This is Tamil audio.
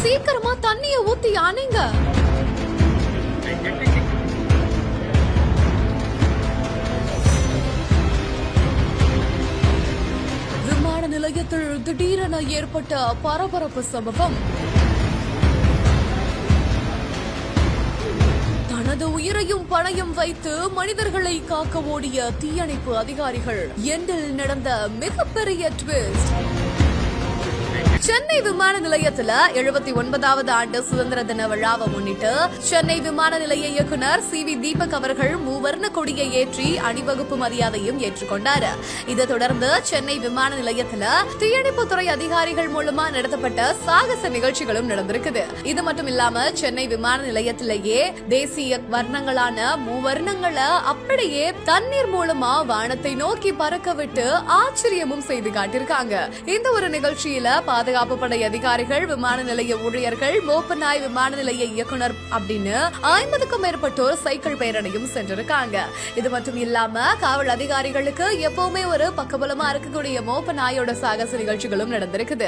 சீக்கிரமா தண்ணிய ஊத்தி அணைங்க. விமான நிலையத்தில் திடீரென ஏற்பட்ட பரபரப்பு சம்பவம். தனது உயிரையும் பணையும் வைத்து மனிதர்களை காக்க ஓடிய தீயணைப்பு அதிகாரிகள் எண்டில் நடந்த மிகப்பெரிய ட்விஸ்ட் சென்னை விமான நிலையத்துல எழுபத்தி ஒன்பதாவது ஆண்டு சுதந்திர தின விழாவை முன்னிட்டு சென்னை விமான நிலைய இயக்குனர் சி வி தீபக் அவர்கள் மூவர்ண கொடியை ஏற்றி அணிவகுப்பு மரியாதையும் ஏற்றுக்கொண்டார். இதை தொடர்ந்து சென்னை விமான நிலையத்துல தீயணைப்புத்துறை அதிகாரிகள் மூலமா நடத்தப்பட்ட சாகச நிகழ்ச்சிகளும் நடந்திருக்குது. இது மட்டும் இல்லாம சென்னை விமான நிலையத்திலேயே தேசிய வர்ணங்களான மூவர்ணங்களை அப்படியே தண்ணீர் மூலமா வானத்தை நோக்கி பறக்க விட்டு ஆச்சரியமும் செய்து காட்டியிருக்காங்க. இந்த ஒரு நிகழ்ச்சியில பாதுகாப்பு படை அதிகாரிகள் விமான நிலைய ஊழியர்கள் மோப்பநாய் விமான நிலைய இயக்குனர் அப்படின்னு ஐம்பதுக்கும் மேற்பட்டோர் சைக்கிள் பேரணியும் சென்றிருக்காங்க. இது மட்டும் இல்லாம காவல் அதிகாரிகளுக்கு எப்பவுமே ஒரு பக்கபலமா இருக்கக்கூடிய மோப்ப நாயோட சாகச நிகழ்ச்சிகளும் நடந்திருக்குது.